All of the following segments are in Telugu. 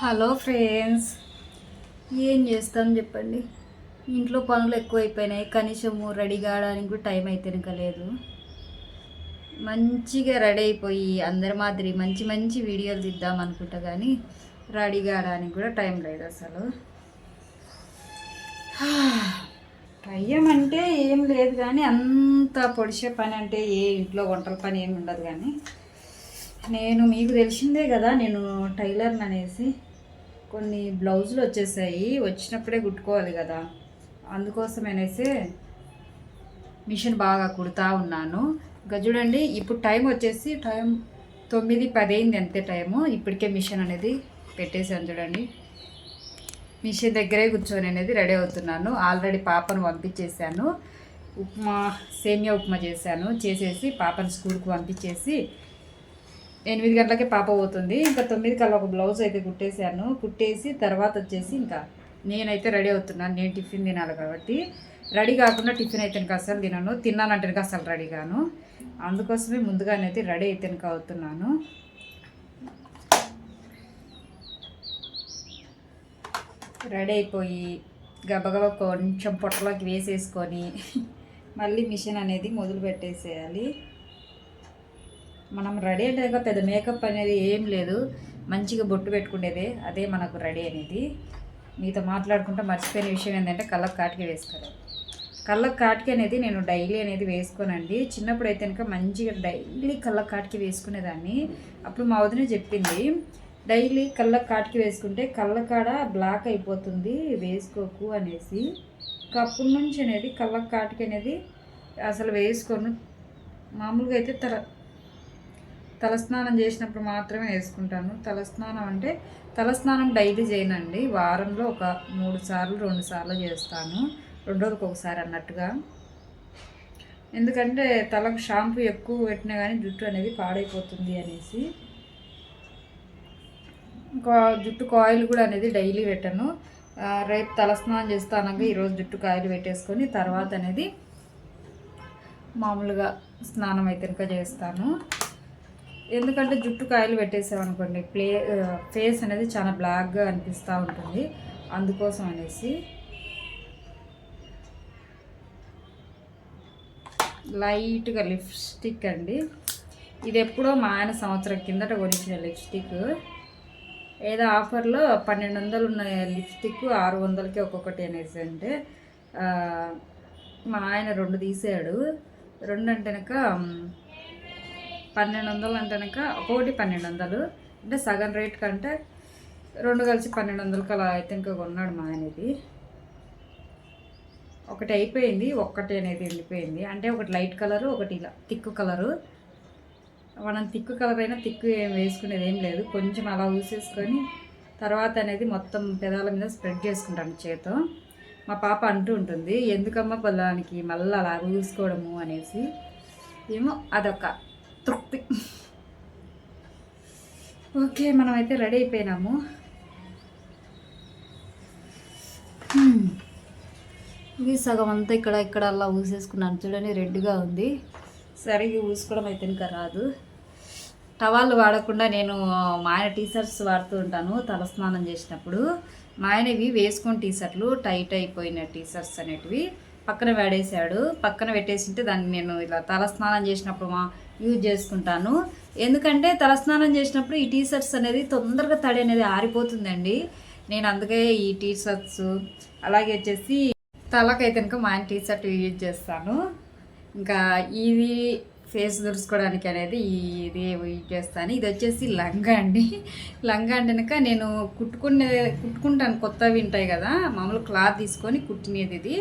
Hello friends. ఏం చేస్తాం చెప్పండి. ఇంట్లో పనులు ఎక్కువైపోయినాయి. కనీసము రెడీ కావడానికి కూడా టైం అయితే లేదు. మంచిగా రెడీ అయిపోయి అందరి మాదిరి మంచి మంచి వీడియోలు తీద్దాం అనుకుంటా కానీ రెడీ కావడానికి కూడా టైం లేదు అసలు. టైం అంటే ఏం లేదు కానీ అంత పొడిచే పని అంటే ఏ ఇంట్లో వంటల పని ఏమి ఉండదు కానీ నేను మీకు తెలిసిందే కదా నేను టైలర్ని అనేసి. కొన్ని బ్లౌజులు వచ్చేసాయి. వచ్చినప్పుడే కుట్టుకోవాలి కదా. అందుకోసం అనేసి మిషన్ బాగా కుడతా ఉన్నాను. ఇంకా చూడండి ఇప్పుడు టైం వచ్చేసి టైం తొమ్మిది పది అయింది అంతే టైము. ఇప్పటికే మిషన్ అనేది పెట్టేసాను చూడండి. మిషన్ దగ్గరే కూర్చొని అనేది రెడీ అవుతున్నాను. ఆల్రెడీ పాపను పంపించేశాను. ఉప్మా సేమియా ఉప్మా చేశాను. చేసేసి పాపను స్కూల్కి పంపించేసి ఎనిమిది గంటలకే పాప పోతుంది. ఇంకా తొమ్మిది కల్లా ఒక బ్లౌజ్ అయితే కుట్టేశాను. కుట్టేసి తర్వాత వచ్చేసి ఇంకా నేనైతే రెడీ అవుతున్నాను. నేను టిఫిన్ తినాలి కాబట్టి. రెడీ కాకుండా టిఫిన్ అయితే ఇంకా అసలు తినను. తిన్నానంటే అసలు రెడీ గాను అందుకోసమే ముందుగానైతే రెడీ అయితే ఇంకా అవుతున్నాను. రెడీ అయిపోయి గబగబా కొంచెం పొట్టలోకి వేసేసుకొని మళ్ళీ మిషన్ అనేది మొదలు పెట్టేసేయాలి మనం రెడీ అంటే ఇంకా పెద్ద మేకప్ అనేది ఏం లేదు. మంచిగా బొట్టు పెట్టుకునేదే అదే మనకు రెడీ అనేది. మీతో మాట్లాడుకుంటే మర్చిపోయిన విషయం ఏంటంటే కళ్ళకు కాటికి వేసుకోవాలి కళ్ళకు కాటికి అనేది నేను డైలీ అనేది వేసుకోనండి. చిన్నప్పుడు అయితే కనుక మంచిగా డైలీ కళ్ళకు కాటిక వేసుకునేదాన్ని. అప్పుడు మా వదిన చెప్పింది డైలీ కళ్ళకు కాటికి వేసుకుంటే కళ్ళ కాడ బ్లాక్ అయిపోతుంది వేసుకోకు అనేసి. అప్పటి నుంచి అనేది కళ్ళకు కాటిక అనేది అసలు వేసుకోను. మామూలుగా అయితే తర తలస్నానం చేసినప్పుడు మాత్రమే వేసుకుంటాను. తలస్నానం అంటే తలస్నానం డైలీ చేయనండి. వారంలో ఒక మూడు సార్లు రెండు సార్లు చేస్తాను. రెండు ఒకసారి అన్నట్టుగా. ఎందుకంటే తలకు షాంపూ ఎక్కువ పెట్టినా కానీ జుట్టు అనేది పాడైపోతుంది అనేసి. జుట్టు కాయిల్ కూడా అనేది డైలీ పెట్టను. రేపు తలస్నానం చేస్తానగా ఈరోజు జుట్టు కాయలు పెట్టేసుకొని తర్వాత అనేది మామూలుగా స్నానం అయితే ఇంకా చేస్తాను. ఎందుకంటే జుట్టు కాయలు పెట్టేసామనుకోండి ప్లే ఫేస్ అనేది చాలా బ్లాక్గా అనిపిస్తూ ఉంటుంది. అందుకోసం అనేసి లైట్గా లిప్స్టిక్ అండి. ఇది ఎప్పుడో మా ఆయన సంవత్సరం కిందట కొనిచ్చిన లిప్స్టిక్. ఏదో ఆఫర్లో పన్నెండు వందలు ఉన్న లిప్స్టిక్ ఆరు వందలకి ఒక్కొక్కటి అనేసి అంటే మా ఆయన రెండు తీసాడు. రెండు అంటే కనుక పన్నెండు వందలు అంటే కనుక ఒకటి పన్నెండు వందలు అంటే సగం రేట్ కంటే రెండు కలిసి పన్నెండు వందలకి అలా అయితే ఇంకా కొన్నాడు మా అనేది ఒకటి అయిపోయింది ఒక్కటి అనేది వెళ్ళిపోయింది అంటే ఒకటి లైట్ కలరు ఒకటి ఇలా తిక్కు కలరు. మనం తిక్కు కలర్ అయినా తిక్కు ఏం వేసుకునేది ఏం లేదు. కొంచెం అలా ఊసేసుకొని తర్వాత అనేది మొత్తం పెదాల మీద స్ప్రెడ్ చేసుకుంటాను చేతో మా పాప అంటూ ఉంటుంది ఎందుకమ్మా పొలానికి మళ్ళీ అలా ఊసుకోవడము? అనేసి. ఏమో అదొక తృప్తి. ఓకే మనమైతే రెడీ అయిపోయినాము. హ్మ్. ఇది సగం అంతా ఇక్కడ ఇక్కడ అలా ఊసేసుకున్నాను. చూడండి రెడ్గా ఉంది. సరిగ్గా ఊసుకోవడం అయితే ఇంకా రాదు. టవాళ్ళు వాడకుండా నేను మా ఆయన టీ షర్ట్స్ వాడుతూ ఉంటాను తలస్నానం చేసినప్పుడు. మా ఆయనవి వేసుకొని టీ షర్ట్లు టైట్ అయిపోయిన టీ షర్ట్స్ అనేటివి. పక్కన వాడేసాడు పక్కన పెట్టేసింటే దాన్ని నేను ఇలా తలస్నానం చేసినప్పుడు మా యూజ్ చేసుకుంటాను. ఎందుకంటే తలస్నానం చేసినప్పుడు ఈ టీ షర్ట్స్ అనేది తొందరగా తడి అనేది ఆరిపోతుందండి. నేను అందుకే ఈ టీ షర్ట్స్ అలాగే వచ్చేసి తలకైతే కనుక మా టీ షర్ట్ యూజ్ చేస్తాను. ఇంకా ఇది ఫేస్ దురుచుకోవడానికి అనేది ఇది యూజ్ చేస్తాను. ఇది వచ్చేసి లంగా అండి. లంగా అండి కనుక నేను కుట్టుకునే కుట్టుకుంటాను. కొత్తవి ఉంటాయి కదా మామూలు క్లాత్ తీసుకొని కుట్టినేది ఇది.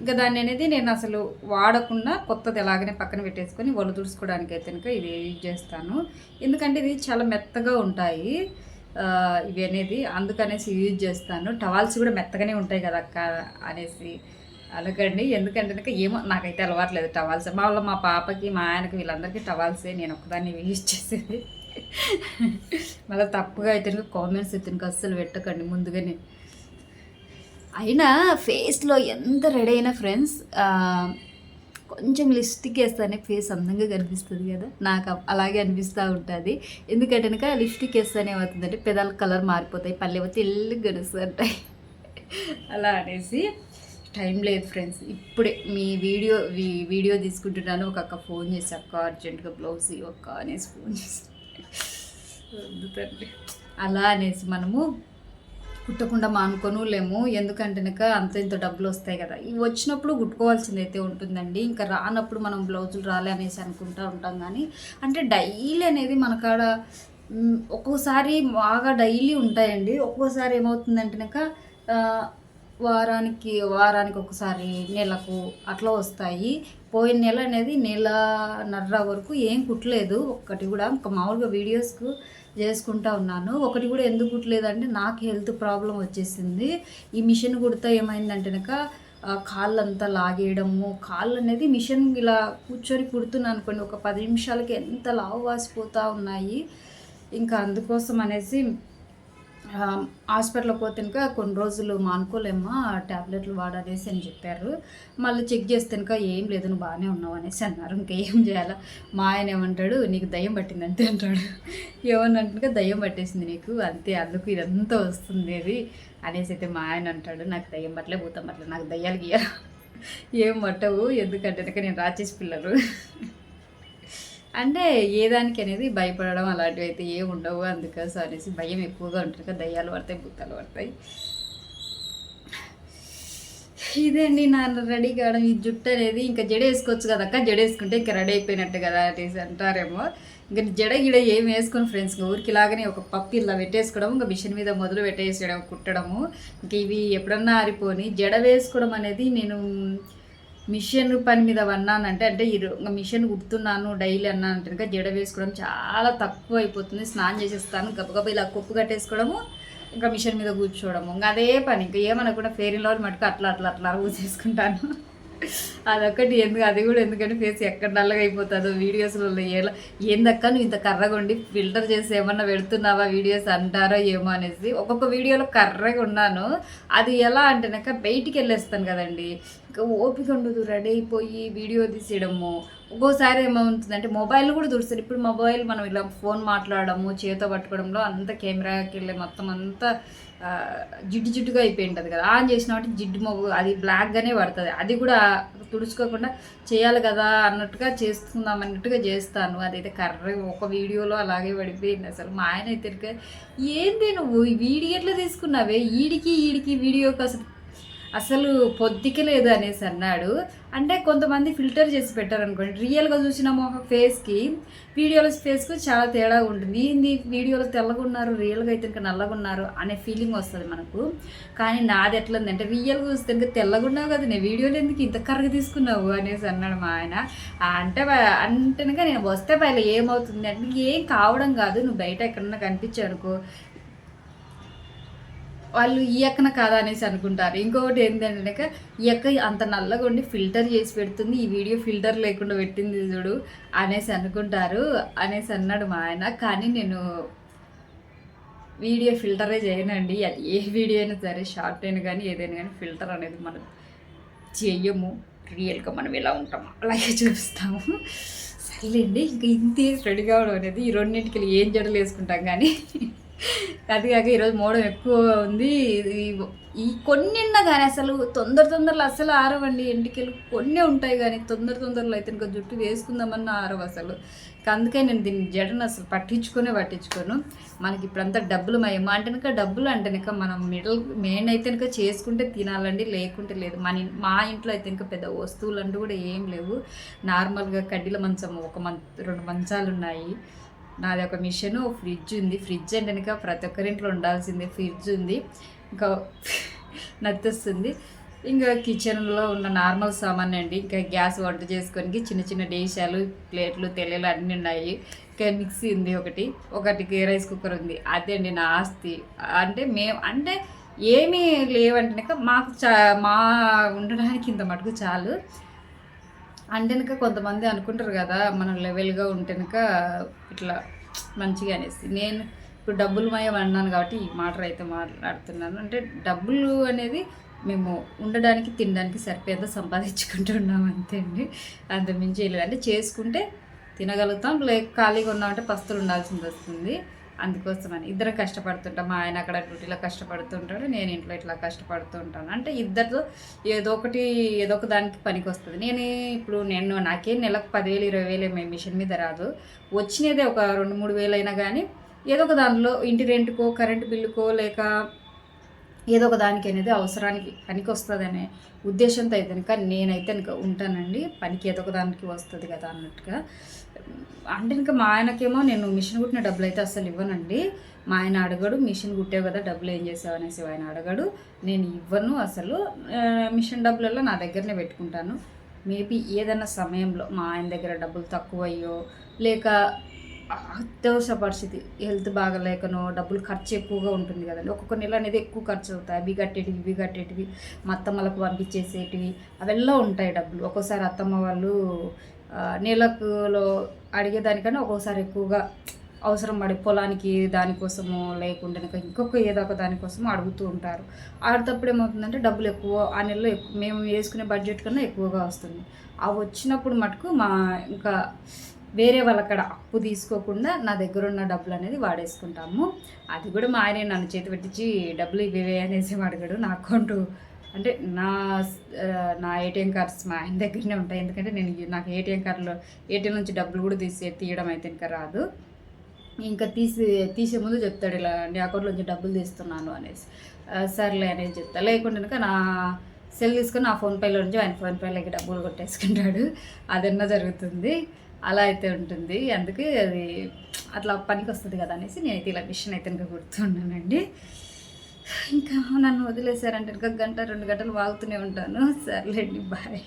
ఇంకా దాన్ని అనేది నేను అసలు వాడకుండా కొత్తది ఎలాగనే పక్కన పెట్టేసుకొని ఒళ్ళు తుడుచుకోవడానికి అయితే కనుక ఇది యూజ్ చేస్తాను. ఎందుకంటే ఇది చాలా మెత్తగా ఉంటాయి. ఇవి అనేది అందుకనేసి యూజ్ చేస్తాను. టవాల్స్ కూడా మెత్తగానే ఉంటాయి కదా అక్క అనేసి అలాగండి ఎందుకంటే కనుక ఏమో నాకైతే అలవాట్లేదు టవాల్స్. మా వాళ్ళ మా పాపకి మా ఆయనకి వీళ్ళందరికీ టవాల్సే. నేను ఒక్కదాన్ని యూజ్ చేసేది. మళ్ళీ తప్పుగా అయితే కామెంట్స్ అయితే అస్సలు పెట్టకండి. ముందుగానే అయినా ఫేస్లో ఎంత రెడీ అయినా ఫ్రెండ్స్ కొంచెం లిప్స్టిక్ వేస్తేనే ఫేస్ అందంగా కనిపిస్తుంది కదా. నాకు అలాగే అనిపిస్తూ ఉంటుంది. ఎందుకంటే కనుక లిప్స్టిక్ వేస్తేనే ఏమవుతుందంటే పెదాల కలర్ మారిపోతాయి పల్లె తెల్లగా గడుస్తుంటాయి. అలా అనేసి టైం లేదు ఫ్రెండ్స్. ఇప్పుడే మీ వీడియో వీ- వీడియో తీసుకుంటున్నాను. ఒక అక్క ఫోన్ చేసి అక్క అర్జెంటుగా బ్లౌజ్ ఒక్క అనేసి ఫోన్ చేసి. అలా అనేసి మనము కుట్టకుండా మానుకొను లేము ఎందుకంటే కనుక అంత ఇంత డబ్బులు వస్తాయి కదా. ఇవి వచ్చినప్పుడు కుట్టుకోవాల్సింది అయితే ఉంటుందండి. ఇంకా రానప్పుడు మనం బ్లౌజులు రాలే అనేసి అనుకుంటూ ఉంటాం కానీ అంటే డైలీ అనేది మన కాడ ఒక్కోసారి బాగా డైలీ ఉంటాయండి. ఒక్కోసారి ఏమవుతుందంటే కనుక వారానికి వారానికి ఒకసారి నెలకు అట్లా వస్తాయి. పోయిన నెల అనేది నెలన్నర వరకు ఏం కుట్టలేదు. ఒక్కటి కూడా ఇంకా మామూలుగా వీడియోస్కు చేసుకుంటా ఉన్నాను. ఒకటి కూడా ఎందుకు కుట్టలేదంటే నాకు హెల్త్ ప్రాబ్లం వచ్చేసింది. ఈ మిషన్ కుడితే ఏమైందంటే ఆ, కాళ్ళంతా లాగేయడము. కాళ్ళు అనేది మిషన్ ఇలా కూర్చొని కుడుతున్నాను అనుకోండి ఒక పది నిమిషాలకి ఎంత లావు వాసిపోతూ ఉన్నాయి. ఇంకా అందుకోసం అనేసి హాస్పిటల్కి పోతే ఇంకా కొన్ని రోజులు మానుకోలేమ్మా ట్యాబ్లెట్లు వాడనేసి అని చెప్పారు. మళ్ళీ చెక్ చేస్తే ఇంకా ఏం లేదు నువ్వు బాగానే ఉన్నావు అనేసి అన్నారు. ఇంకా ఏం చేయాలా? మా ఆయన ఏమంటాడు నీకు దయ్యం పట్టింది అంతే అంటాడు. ఏమన్నంటే దయ్యం పట్టేసింది నీకు అంతే అందుకు ఇదంతా వస్తుంది అది అనేసి అయితే మా ఆయన అంటాడు. నాకు దయ్యం పట్టలే పోతాం పట్టలే నాకు దయ్యాలు గీయాలి ఏం పట్టవు ఎందుకంటే నేను రాచేసి పిల్లలు. అంటే ఏ దానికి అనేది భయపడడం అలాంటివి అయితే ఏ ఉండవు అందుకోసం అనేసి భయం ఎక్కువగా ఉంటుంది కదా దయ్యాలు పడతాయి భూతాలు పడతాయి. ఇదేండి నా రెడీ కావడం ఈ జుట్టు అనేది ఇంకా జడ వేసుకోవచ్చు కదా అక్క జడ వేసుకుంటే ఇంకా రెడీ అయిపోయినట్టు కదా అనేసి అంటారేమో. ఇంకా జడ గిడ ఏం వేసుకోను ఫ్రెండ్స్ ఇంకా ఊరికి లాగానే ఒక పప్పు ఇలా పెట్టేసుకోవడం ఇంకా మిషన్ మీద మొదలు పెట్టేసేయడం కుట్టడము. ఇంక ఇవి ఎప్పుడన్నా ఆరిపోని జడ వేసుకోవడం అనేది నేను మిషన్ పని మీద అన్నానంటే అంటే ఇంకా మిషన్ కుడుతున్నాను డైలీ అన్నానంటే ఇంకా జడ వేసుకోవడం చాలా తక్కువ అయిపోతుంది. స్నానం చేసేస్తాను గబగబ ఇలా కొప్పు కట్టేసుకోవడము ఇంకా మిషన్ మీద కూర్చోవడము. ఇంకా అదే పని ఇంకా ఏమనకుండా ఫెయిర్ అండ్ లవ్లీ మటుకు అట్లా అట్లా అట్లా ఊసేసుకుంటాను అదొకటి ఎందుకు అది కూడా ఎందుకంటే ఫేస్ ఎక్కడ నల్లగా అయిపోతుందో వీడియోస్లలో ఎలా ఏందక్క నువ్వు ఇంత కర్రగా ఉండి ఫిల్టర్ చేసి ఏమన్నా పెడుతున్నావా వీడియోస్ అంటారో ఏమో అనేసి ఒక్కొక్క వీడియోలో కర్రగా ఉన్నాను. అది ఎలా అంటేనాక బయటికి వెళ్ళేస్తాను కదండి. ఓపిక ఉండదు రెడీ అయిపోయి వీడియో తీసేయడము. ఒక్కోసారి ఏమవుతుందంటే మొబైల్ కూడా దొరుకుతుంది ఇప్పుడు మొబైల్ మనం ఇలా ఫోన్ మాట్లాడడము చేతో పట్టుకోవడంలో అంత కెమెరాకి వెళ్ళే మొత్తం అంతా జిడ్డు జిడ్డుగా అయిపోయి ఉంటుంది కదా. ఆన్ చేసినప్పుడు జిడ్డు మొగ్గు అది బ్లాక్గానే పడుతుంది. అది కూడా తుడుచుకోకుండా చేయాలి కదా అన్నట్టుగా చేసుకుందాం అన్నట్టుగా చేస్తాను. అదైతే కర్ర ఒక వీడియోలో అలాగే పడిపోయింది అసలు. మా ఆయన అయితే ఏంటి నువ్వు? ఈ వీడియో ఎట్లా తీసుకున్నావే? ఈడికి ఈడికి వీడియోకి అసలు అసలు పొద్దుకి లేదు అనేసి అన్నాడు. అంటే కొంతమంది ఫిల్టర్ చేసి పెట్టారు అనుకోండి రియల్గా చూసిన ఒక ఫేస్కి వీడియోలో ఫేస్కి చాలా తేడా ఉంటుంది. ఏంది? వీడియోలో తెల్లగా ఉన్నారు రియల్గా అయితే ఇంకా నల్లగా ఉన్నారు అనే ఫీలింగ్ వస్తుంది మనకు. కానీ నాది ఎట్లా అంటే రియల్గా చూస్తే ఇంకా తెల్లగా ఉన్నావు కదా నేను వీడియోలో ఎందుకు ఇంత కర్రగా తీసుకున్నావు అనేసి అన్నాడు మా ఆయన. అంటే అంటేనగా నేను వస్తే పైన ఏమవుతుంది? అంటే ఏం కావడం కాదు. నువ్వు బయట ఎక్కడన్నా కనిపించావు అనుకో వాళ్ళు ఈ ఎక్కన కాదా అనేసి అనుకుంటారు. ఇంకొకటి ఏంటంటే ఈ ఎక్క అంత నల్లగా ఉండి ఫిల్టర్ చేసి పెడుతుంది ఈ వీడియో ఫిల్టర్ లేకుండా పెట్టింది చూడు అనేసి అనుకుంటారు అనేసి అన్నాడు మా ఆయన. కానీ నేను వీడియో ఫిల్టరే చేయనండి. అది ఏ వీడియో అయినా సరే షార్ట్ అయినా కానీ ఏదైనా కానీ ఫిల్టర్ అనేది మనం చెయ్యము. రియల్గా మనం ఎలా ఉంటాము అలాగే చూపిస్తాము. సర్లేండి ఇంకా ఇంతే రెడీ కావడం అనేది ఈ రెండింటికి ఏం జడలు వేసుకుంటాం కానీ. అది కాక ఈరోజు మోడం ఎక్కువ ఉంది. ఈ- ఈ కొన్ని ఉన్నా కానీ అసలు తొందర తొందరలో అసలు ఆరవండి. ఎంటికలు కొన్ని ఉంటాయి కానీ తొందర తొందరలో అయితే ఇంకా జుట్టు వేసుకుందామన్న ఆరవు అసలు. అందుకే నేను దీన్ని జడను అసలు పట్టించుకునే పట్టించుకోను. మనకి ఇప్పుడంతా డబ్బులు మయమా అంటే కనుక డబ్బులు అంటే కనుక మనం మిడిల్ మెయిన్ అయితే కనుక చేసుకుంటే తినాలండి లేకుంటే లేదు. మన మా ఇంట్లో అయితే ఇంకా పెద్ద వస్తువులు అంటూ కూడా ఏం లేవు. నార్మల్గా కడ్డీల మంచం ఒక మం రెండు మంచాలు ఉన్నాయి నాది ఒక మిషన్ ఫ్రిడ్జ్ ఉంది. ఫ్రిడ్జ్ అంటే కనుక ప్రతి ఒక్కరింట్లో ఉండాల్సింది. ఫ్రిడ్జ్ ఉంది. ఇంకా నత్తొస్తుంది. ఇంకా కిచెన్లో ఉన్న నార్మల్ సామాన్ అండి. ఇంకా గ్యాస్ వంట చేసుకోనికి చిన్న చిన్న డేషాలు ప్లేట్లు తెల్లలు అన్నీ ఉన్నాయి. ఇంకా మిక్సీ ఉంది ఒకటి. ఒకటికి రైస్ కుక్కర్ ఉంది. అదే అండి నా ఆస్తి. అంటే మేము అంటే ఏమీ లేవంటే మాకు చా మా ఉండడానికి ఇంత మటుకు చాలు. అంటేనక కొంతమంది అనుకుంటారు కదా మనం లెవెల్గా ఉంటేనక ఇట్లా మంచిగా అనేసి. నేను ఇప్పుడు డబ్బులు మయం అన్నాను కాబట్టి ఈ మాట అయితే మాట్లాడుతున్నాను అంటే డబ్బులు అనేది మేము ఉండడానికి తినడానికి సరిపోయేంత సంపాదించుకుంటున్నాం అంతే అండి. అంత మించి అంటే చేసుకుంటే తినగలుగుతాం లేక ఖాళీగా ఉన్నామంటే పస్తులు ఉండాల్సింది వస్తుంది. అందుకోసమని ఇద్దరు కష్టపడుతుంటాం. మా ఆయన అక్కడ డ్యూటీలో కష్టపడుతుంటాడు నేను ఇంట్లో ఇట్లా కష్టపడుతుంటాను. అంటే ఇద్దరితో ఏదో ఒకటి ఏదో ఒక దానికి పనికి వస్తుంది నేను ఇప్పుడు నేను నాకేం నెలకు పదివేలు ఇరవై వేలు మేము మిషన్ మీద రాదు. వచ్చినదే ఒక రెండు మూడు వేలు అయినా కానీ ఏదో ఒక దానిలో ఇంటి రెంట్కో కరెంటు బిల్లుకో లేక ఏదో ఒక దానికి అనేది అవసరానికి పనికి వస్తుందనే ఉద్దేశంతో అయితే కనుక నేనైతే కనుక ఉంటానండి. పనికి ఏదో ఒక దానికి వస్తుంది కదా అన్నట్టుగా. అంటే ఇంకా మా ఆయనకేమో నేను మిషన్ కుట్టిన డబ్బులు అయితే అసలు ఇవ్వనండి. మా ఆయన అడగడు మిషన్ కుట్టావు కదా డబ్బులు ఏం చేసావు అనేసి ఆయన అడగడు. నేను ఇవ్వను అసలు. మిషన్ డబ్బులలో నా దగ్గరనే పెట్టుకుంటాను. మేబీ ఏదైనా సమయంలో మా ఆయన దగ్గర డబ్బులు తక్కువ అయ్యో లేక అత్యవసర పరిస్థితి హెల్త్ బాగలేకనో డబ్బులు ఖర్చు ఎక్కువగా ఉంటుంది కదండి. ఒక్కొక్క నెల అనేది ఎక్కువ ఖర్చు అవుతాయి. అవి కట్టేటివి ఇవి కట్టేటివి మా అత్తమ్మలకు పంపించేసేటివి అవెల్లా ఉంటాయి డబ్బులు. ఒక్కోసారి అత్తమ్మ వాళ్ళు నెలకులో అడిగేదానికన్నా ఒక్కోసారి ఎక్కువగా అవసరం పడి పొలానికి దానికోసము లేకుంటే ఇంకొక ఏదో ఒక దానికోసమో అడుగుతూ ఉంటారు. ఆడేటప్పుడు ఏమవుతుందంటే డబ్బులు ఎక్కువ ఆ నెలలో ఎక్కువ మేము వేసుకునే బడ్జెట్ కన్నా ఎక్కువగా వస్తుంది. ఆ వచ్చినప్పుడు మటుకు మా ఇంకా వేరే వాళ్ళక్కడ అప్పు తీసుకోకుండా నా దగ్గర ఉన్న డబ్బులు అనేది వాడేసుకుంటాము. అది కూడా మా ఆయన నన్ను చేతి పెట్టించి డబ్బులు ఇవ్వే అనేసి అడగడు నా అకౌంట్. అంటే నా నా ఏటీఎం కార్డ్స్ మా ఆయన దగ్గరనే ఉంటాయి. ఎందుకంటే నేను నాకు ఏటీఎం కార్డులో ఏటీఎం నుంచి డబ్బులు కూడా తీసి తీయడం అయితే ఇంకా రాదు. ఇంకా తీసి తీసే ముందు చెప్తాడు ఇలా నీ అకౌంట్లో నుంచి డబ్బులు తీస్తున్నాను అనేసి. సర్లే అనేది చెప్తా. లేకుండా కనుక నా సెల్ తీసుకుని నా ఫోన్పేలో నుంచి ఆయన ఫోన్పేలోకి డబ్బులు కొట్టేసుకుంటాడు. అదన్నా జరుగుతుంది. అలా అయితే ఉంటుంది. అందుకే అది అట్లా పనికి వస్తుంది కదా అనేసి నేనైతే ఇలా మిషన్ అయితే ఇంకా గుర్తున్నానండి ఇంకా నన్ను వదిలేశారంటే ఇంకా గంట రెండు గంటలు వాగుతూనే ఉంటాను. సర్లేండి బాయ్.